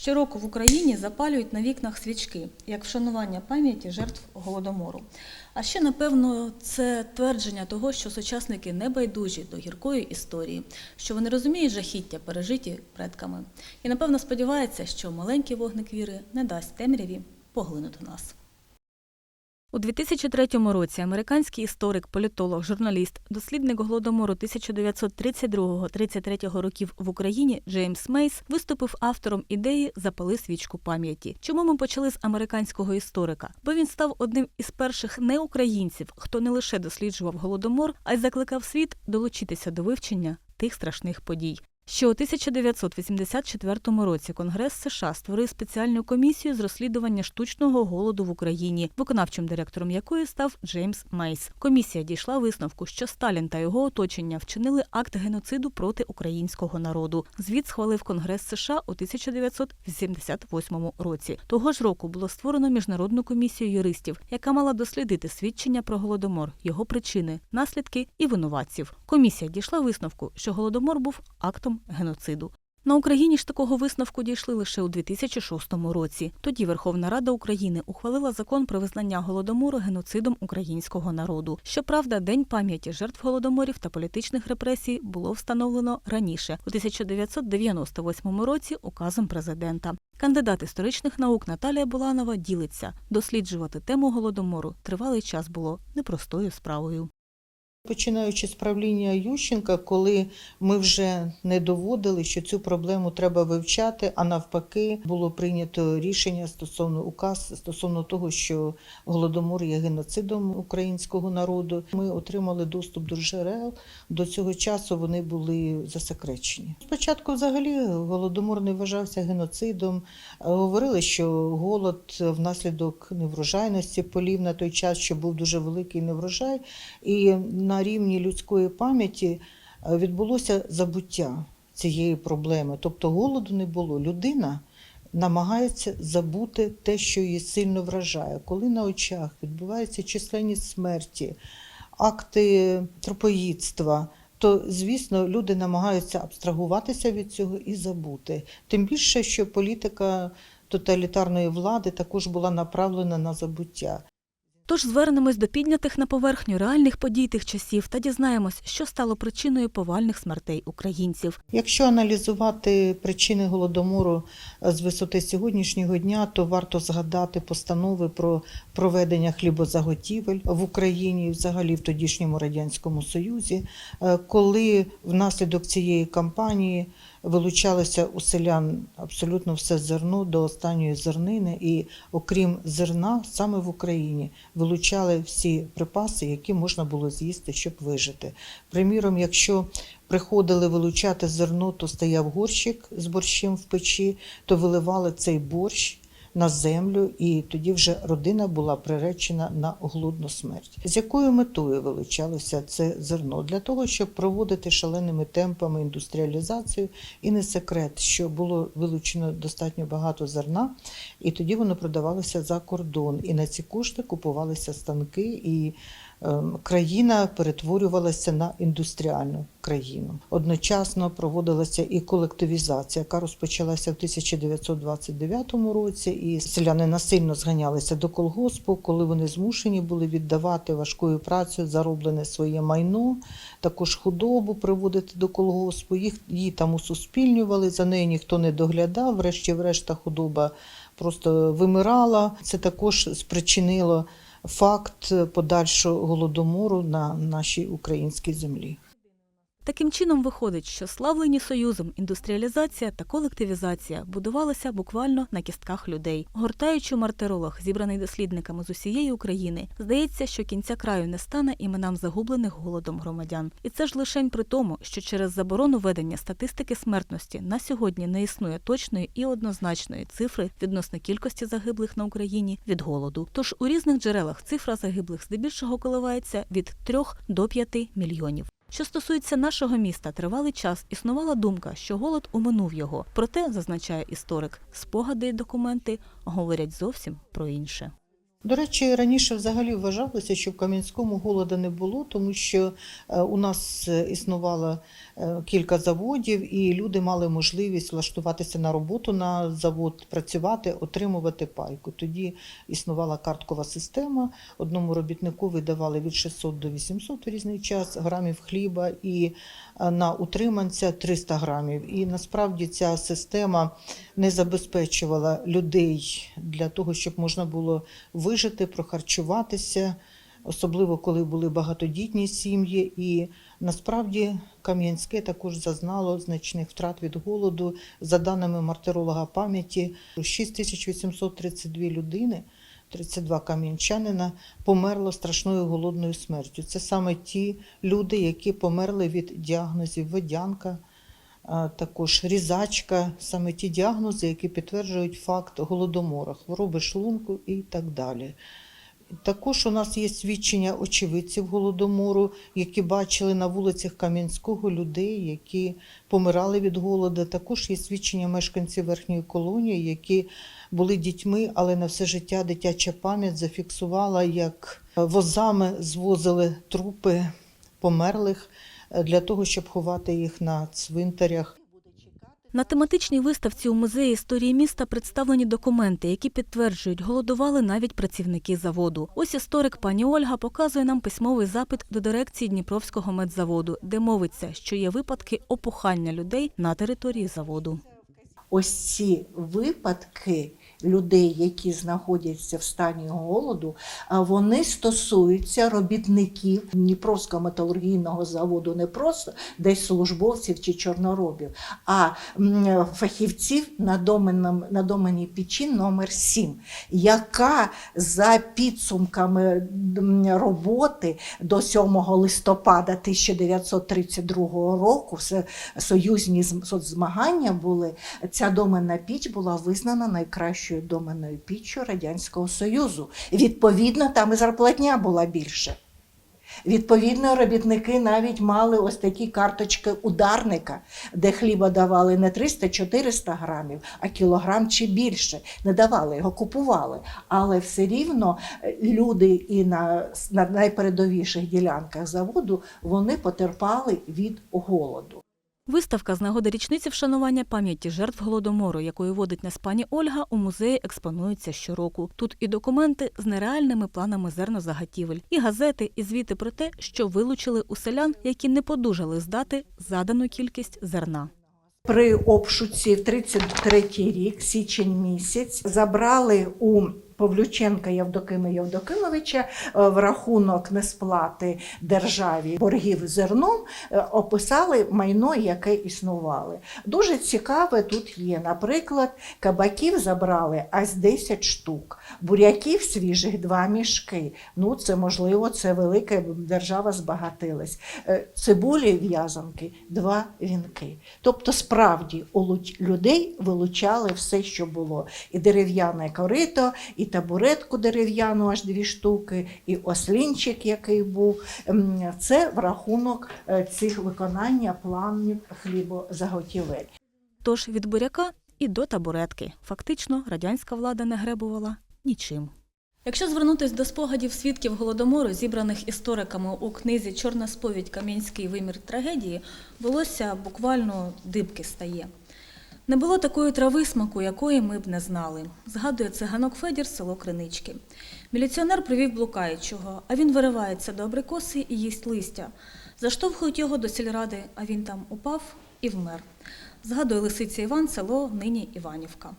Щороку в Україні запалюють на вікнах свічки як вшанування пам'яті жертв голодомору. А ще, напевно, це твердження того, що сучасники не байдужі до гіркої історії, що вони розуміють жахіття, пережиті предками. І, напевно, сподіваються, що маленький вогник віри не дасть темряві поглинути нас. У 2003 році американський історик, політолог, журналіст, дослідник голодомору 1932-33 років в Україні Джеймс Мейс виступив автором ідеї Запали свічку пам'яті. Чому ми почали з американського історика? Бо він став одним із перших неукраїнців, хто не лише досліджував голодомор, а й закликав світ долучитися до вивчення тих страшних подій. Ще у 1984 році Конгрес США створив спеціальну комісію з розслідування штучного голоду в Україні, виконавчим директором якої став Джеймс Мейс. Комісія дійшла висновку, що Сталін та його оточення вчинили акт геноциду проти українського народу. Звіт схвалив Конгрес США у 1988 році. Того ж року було створено міжнародну комісію юристів, яка мала дослідити свідчення про голодомор, його причини, наслідки і винуватців. Комісія дійшла висновку, що голодомор був актом геноциду. На Україні ж такого висновку дійшли лише у 2006 році. Тоді Верховна Рада України ухвалила закон про визнання голодомору геноцидом українського народу. Щоправда, День пам'яті жертв голодоморів та політичних репресій було встановлено раніше, у 1998 році, указом президента. Кандидат історичних наук Наталія Буланова ділиться: досліджувати тему голодомору тривалий час було непростою справою. Починаючи з правління Ющенка, коли ми вже не доводили, що цю проблему треба вивчати, а навпаки, було прийнято рішення стосовно указ стосовно того, що голодомор є геноцидом українського народу. Ми отримали доступ до джерел. До цього часу вони були засекречені. Спочатку, взагалі, голодомор не вважався геноцидом. Говорили, що голод внаслідок неврожайності полів на той час, що був дуже великий неврожай, і на рівні людської пам'яті е, відбулося забуття цієї проблеми. Тобто голоду не було. Людина намагається забути те, що її сильно вражає. Коли на очах відбуваються численні смерті, акти тропоїдства. То, звісно, люди намагаються абстрагуватися від цього і забути. Тим більше, що політика тоталітарної влади також була направлена на забуття. Тож звернемось до піднятих на поверхню реальних подій тих часів та дізнаємось, що стало причиною повальних смертей українців. Якщо аналізувати причини голодомору е, з висоти сьогоднішнього дня, то варто згадати постанови про проведення хлібозаготівель в Україні, взагалі в тодішньому радянському союзі, е, коли внаслідок цієї кампанії вилучалося у селян абсолютно все зерно до останньої зернини, і окрім зерна, саме в Україні вилучали всі припаси, які можна було з'їсти, щоб вижити. Приміром, якщо приходили вилучати зерно, то стояв горщик з борщем в печі, то виливали цей борщ. На землю, і тоді вже родина була приречена на голодну смерть. З якою метою вилучалося це зерно? Для того, щоб проводити шаленими темпами індустріалізацію, і не секрет, що було вилучено достатньо багато зерна, і тоді воно продавалося за кордон. І на ці кошти купувалися станки і країна перетворювалася на індустріальну країну. Одночасно проводилася і колективізація, яка розпочалася в 1929 році, і селяни насильно зганялися до колгоспу, коли вони змушені були віддавати важкою працею зароблене своє майно, також худобу приводити до колгоспу. Їх її там усуспільнювали, за нею ніхто не доглядав. Врешті-врешт та худоба просто вимирала. Це також спричинило факт подальшого голодомору на нашій українській землі. Таким чином виходить, що славлені союзом індустріалізація та колективізація будувалися буквально на кістках людей. Гортаючи мартиролог, зібраний дослідниками з усієї України, здається, що кінця краю не стане іменам загублених голодом громадян. І це ж лишень при тому, що через заборону ведення статистики смертності на сьогодні не існує точної і однозначної цифри відносно кількості загиблих на Україні від голоду. Тож у різних джерелах цифра загиблих здебільшого коливається від 3 до 5 мільйонів. Що стосується нашого міста, тривалий час існувала думка, що голод уминув його. Проте, зазначає історик, спогади й документи говорять зовсім про інше. До речі, раніше взагалі вважалося, що в Кам'янському голоду не було, тому що е, у нас е, існувало е, кілька заводів, і люди мали можливість влаштуватися на роботу на завод, працювати, отримувати пайку. Тоді існувала карткова система. Одному робітнику видавали від 600 до 800 в різний час грамів хліба, і на утриманця 300 грамів. І насправді ця система не забезпечувала людей для того, щоб можна було вижити, прохарчуватися, особливо коли були багатодітні сім'ї. І насправді Кам'янське також зазнало значних втрат від голоду. За даними мартиролога пам'яті, 6832 людини. 32 кам'янчанина померло страшною голодною смертю. Це саме ті люди, які померли від діагнозів водянка, також різачка, саме ті діагнози, які підтверджують факт голодомора, хвороби шлунку і так далі. Також у нас є свідчення очевидців голодомору, які бачили на вулицях Кам'янського людей, які помирали від голоду. Також є свідчення мешканців верхньої колонії, які були дітьми, але на все життя дитяча пам'ять зафіксувала, як возами звозили трупи померлих для того, щоб ховати їх на цвинтарях. На тематичній виставці у музеї історії міста представлені документи, які підтверджують, голодували навіть працівники заводу. Ось історик пані Ольга показує нам письмовий запит до дирекції Дніпровського медзаводу, де мовиться, що є випадки опухання людей на території заводу. ось ці випадки людей, які знаходяться в стані голоду, вони стосуються робітників Дніпровського металургійного заводу, не просто десь службовців чи чорноробів, а фахівців на доменном- на домені печі номер 7 яка за підсумками роботи до 7 листопада 1932 року все союзні з- соцзмагання були. Ця доменна піч була визнана найкращою доменною піччю Радянського Союзу. Відповідно, там і зарплатня була більше. Відповідно, робітники навіть мали ось такі карточки ударника, де хліба давали не 300-400 грамів, а кілограм чи більше. Не давали його, купували. Але все рівно е, люди і на, на найпередовіших ділянках заводу вони потерпали від голоду. Виставка з нагоди річниці вшанування пам'яті жертв голодомору, якою водить нас пані Ольга, у музеї експонується щороку. Тут і документи з нереальними планами зернозаготівель, і газети, і звіти про те, що вилучили у селян, які не подужали здати задану кількість зерна. При обшуці в 33-й рік, січень місяць, забрали у Павлюченка Євдокима Євдокимовича е, в рахунок несплати державі боргів зерном, е, описали майно, яке існувало. Дуже цікаве тут є. Наприклад, кабаків забрали аж 10 штук, буряків свіжих два мішки. Ну, це можливо, це велика держава збагатилась. Е, Цибулі в'язанки, два вінки. Тобто, справді у людей вилучали все, що було. І дерев'яне корито, і табуретку дерев'яну, аж дві штуки, і ослінчик, який був. Це в рахунок е, цих виконання планів хлібозаготівель. Тож від буряка і до табуретки. Фактично, радянська влада не гребувала нічим. Якщо звернутися до спогадів свідків голодомору, зібраних істориками у книзі Чорна сповідь Кам'янський вимір трагедії, волосся буквально дибки стає. Не було такої трави смаку, якої ми б не знали, згадує циганок Федір село Кринички. Міліціонер привів блукаючого, а він виривається до абрикоси і їсть листя. Заштовхують його до сільради, а він там упав і вмер. Згадує лисиця Іван, село нині Іванівка.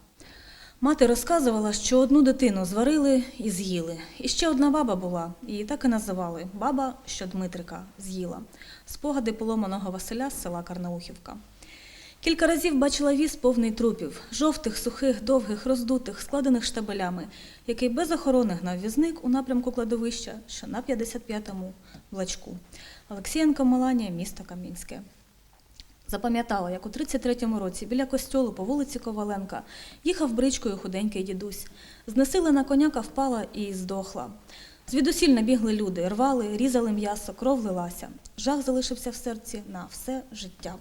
Мати розказувала, що одну дитину зварили і з'їли. І ще одна баба була, її так і називали баба, що Дмитрика з'їла. Спогади поломаного Василя з села Карнаухівка. Кілька разів бачила віз повний трупів, жовтих, сухих, довгих, роздутих, складених штабелями, який без охорони гнав візник у напрямку кладовища, що на 55-му влачку. Олексієнко Маланія, місто Кам'янське. Запам'ятала, як у 33-му році біля костьолу по вулиці Коваленка їхав бричкою худенький дідусь. Знесилена коняка впала і здохла. Звідусіль набігли люди, рвали, різали м'ясо, кров лилася. Жах залишився в серці на все життя.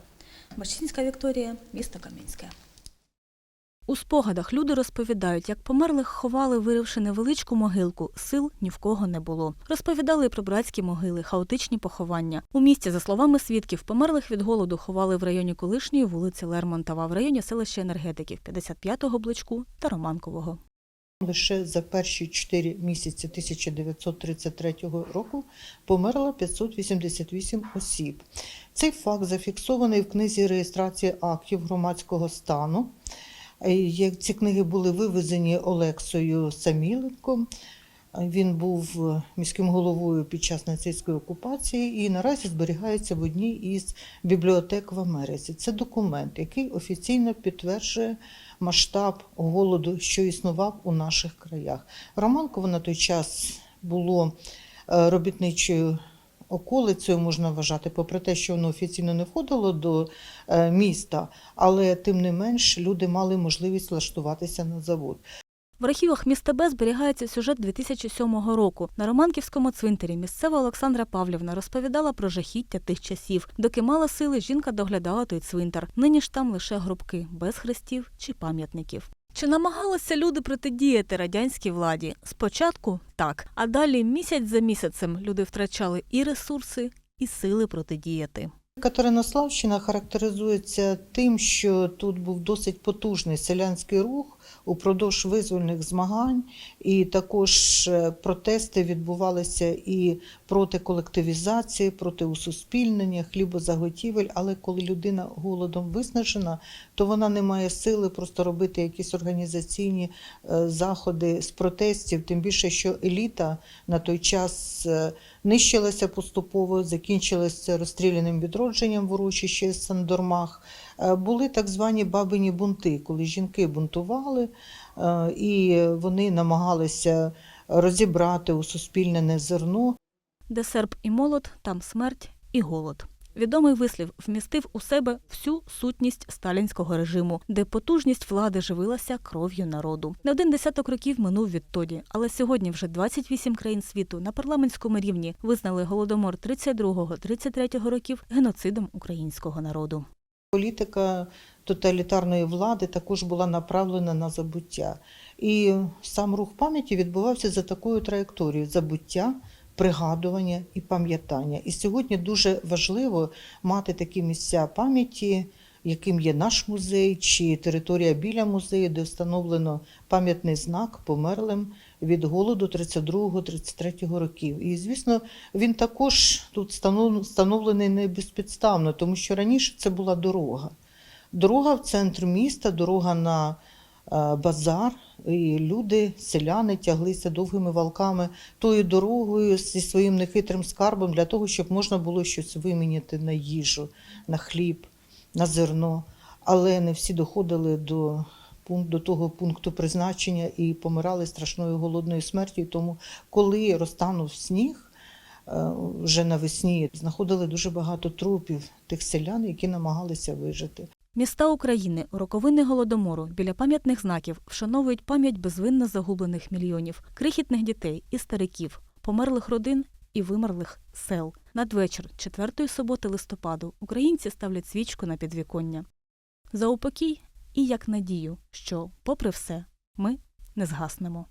Бачинська Вікторія, місто Кам'янське. У спогадах люди розповідають, як померлих ховали, виривши невеличку могилку. Сил ні в кого не було. Розповідали про братські могили, хаотичні поховання. У місті, за словами свідків, померлих від голоду ховали в районі колишньої вулиці Лермонтова, в районі селища енергетиків 55-го блочку та Романкового. Лише за перші 4 місяці 1933 року померло 588 осіб. Цей факт зафіксований в книзі реєстрації актів громадського стану. Е, Ці книги були вивезені Олексою Саміленком. Він був е, міським головою під час нацистської окупації і наразі зберігається в одній із бібліотек в Америці. Це документ, який офіційно підтверджує масштаб голоду, що існував у наших краях. Романково на той час було е, робітничою околицею, можна вважати, попри те, що воно офіційно не входило до е, міста, але тим не менш люди мали можливість влаштуватися на завод. В архівах міста Б зберігається сюжет 2007 року. На Романківському цвинтарі місцева Олександра Павлівна розповідала про жахіття тих часів. Доки мала сили, жінка доглядала той цвинтар. Нині ж там лише гробки, без хрестів чи пам'ятників. Чи намагалися люди протидіяти радянській владі? Спочатку так, а далі місяць за місяцем люди втрачали і ресурси, і сили протидіяти. Катеринославщина характеризується тим, що тут був досить потужний селянський рух упродовж визвольних змагань, і також е, протести відбувалися і проти колективізації, проти усуспільнення, хлібозаготівель. Але коли людина голодом виснажена, то вона не має сили просто робити якісь організаційні е, заходи з протестів. Тим більше, що еліта на той час е, нищилася поступово, закінчилася розстріляним відродженням в урочищі Сандормах. Е, Були так звані бабині бунти, коли жінки бунтували е, і вони намагалися розібрати усуспільнене зерно. Де серп і молот, там смерть і голод. Відомий вислів вмістив у себе всю сутність сталінського режиму, де потужність влади живилася кров'ю народу. Не один десяток років минув відтоді, але сьогодні вже 28 країн світу на парламентському рівні визнали голодомор 32-33 років геноцидом українського народу. Політика тоталітарної влади також була направлена на забуття. І сам рух пам'яті відбувався за такою траєкторією забуття, пригадування і пам'ятання. І сьогодні дуже важливо мати такі місця пам'яті, яким є наш музей чи територія біля музею, де встановлено пам'ятний знак померлим від голоду 32-33 років. І, звісно, він також тут встановлений не безпідставно, тому що раніше це була дорога. Дорога в центр міста, дорога на е, базар, і люди, селяни тяглися довгими валками тою дорогою зі своїм нехитрим скарбом для того, щоб можна було щось виміняти на їжу, на хліб, на зерно. Але не всі доходили до, до того пункту призначення і помирали страшною голодною смертю. Тому, коли розтанув сніг, е, вже навесні знаходили дуже багато трупів тих селян, які намагалися вижити. Міста України роковини голодомору біля пам'ятних знаків вшановують пам'ять безвинно загублених мільйонів, крихітних дітей і стариків, померлих родин і вимерлих сел. Надвечір, четвертої суботи листопаду, українці ставлять свічку на підвіконня. За упокій і як надію, що, попри все, ми не згаснемо.